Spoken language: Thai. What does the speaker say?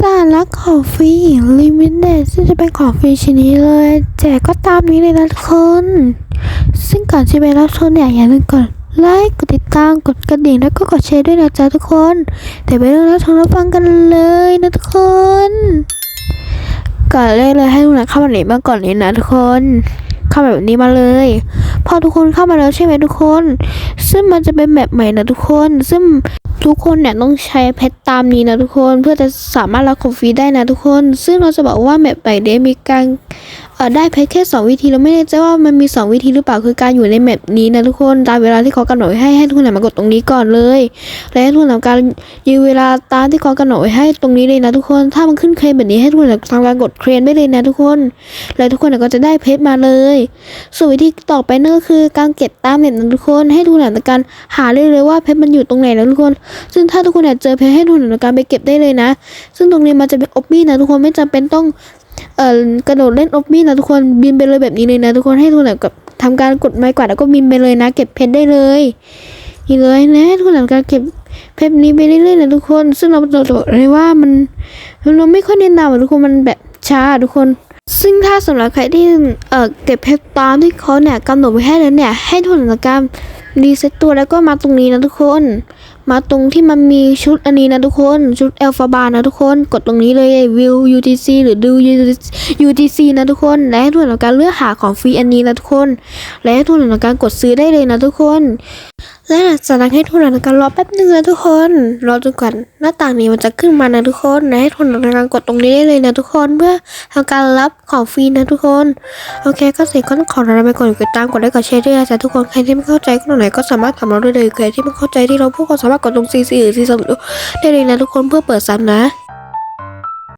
สาระของฟรีลิมิเต็ดซึ่งจะเป็นของฟรีชนิดเลย แจกก็ตามนี้เลยนะทุกคน ซึ่งก่อนจะไปรับชมเนี่ยอย่าลืมกดไลค์กดติดตามกดกระดิ่งแล้วก็กดแชร์ด้วยนะจ๊ะทุกคนเดี๋ยวไปเริ่มรับชมรับฟังกันเลยนะทุกคน ก่อนแรกเลยให้ทุกคนเข้ามาหนีมาก่อนเลยนะทุกคนเข้าแบบนี้มาเลย พอทุกคนเข้ามาแล้วใช่ไหมทุกคน ซึ่งมันจะเป็นแบบใหม่นะทุกคน ซึ่ง ทุกคนเนี่ยต้องใช้เพชรตามนี้นะทุกคนเพื่อจะสามารถรับของฟรีได้นะทุกคน ซึ่งเราจะบอกว่าแบบใหม่เดมีการได้เพชรแค่สองวิธีเราไม่แน่ใจว่ามันมีสองวิธีหรือเปล่าคือการอยู่ในแมปนี้นะทุกคนตามเวลาที่เขากำหนดไว้ให้ให้ทุกคนเนี่ยมากดตรงนี้ก่อนเลย และให้ทุกคนทำการยืนเวลาตามที่เขากำหนดไว้ให้ตรงนี้เลยนะทุกคนถ้ามันขึ้นเครนแบบนี้ให้ทุกคนทำการกดเครนได้เลยนะทุกคน แล้วทุกคนเนี่ยก็จะได้เพชรมาเลย ส่วนวิธีต่อไปนั่นก็คือการเก็บตามเน็ตนะทุกคน ให้ทุกคนทำการหาได้เลยว่าเพชรมันอยู่ตรงไหนนะทุกคนซึ่งถ้าทุกคนเนี่ยเจอเพชรให้ทุกคนเนี่ยทำการไปเก็บได้เลยนะ ซึ่งตรงนี้มันจะเป็นออบบี้นะทุกคนไม่จำเป็นต้องเอ่อกระโดดเล่นออบบี้นะทุกคนบินไปเลยแบบนี้เลยนะทุกคนให้ทุกคนเนี่ยกับทำการกดไม้กวาดแล้วก็บินไปเลยนะ เก็บเพชรได้เลยนี่เลยนะทุกคนทำการเก็บเพชรนี้ไปเรื่อยๆนะทุกคน ซึ่งเราบอกเลยว่ามันเราไม่ค่อยแนะนำอะทุกคนมันแบบช้าทุกคนซึ่งถ้าสำหรับใครที่เอ่อเก็บเพชรตามที่เขาเนี่ยกำหนดไว้ให้แล้วเนี่ยให้ทุกคนทำการรีเซ็ตตัวแล้วก็มาตรงนี้นะทุกคน มาตรงที่มันมีชุดอันนี้นะทุกคนชุดแอลฟาบานะทุกคนกดตรงนี้เลยวิว UTC หรือดู UTC นะทุกคน และให้ทุกคนทำการเลือกหาของฟรีอันนี้นะทุกคน และให้ทุกคนทำการกดซื้อได้เลยนะทุกคน และหลังจากนั้นให้ทุกคนทำการรอแป๊บนึงนะทุกคน รอจนกว่าหน้าต่างนี้มันจะขึ้นมานะทุกคนและให้ทุกคนทำการกดตรงนี้ได้เลยนะทุกคนเพื่อทำการรับของฟรีนะทุกคน โอเคก็เสร็จก็ต้องขอลาไปก่อนกดติดตามกดไลค์กดแชร์ด้วยนะจ๊ะทุกคนใครที่ไม่เข้าใจก็ไหนก็สามารถถามเราได้เลยใครที่ไม่เข้าใจที่เราพูดก็สามารถกดตรง C 4หรือ C 2ได้เลยนะทุกคนเพื่อเปิดซ้ำนะ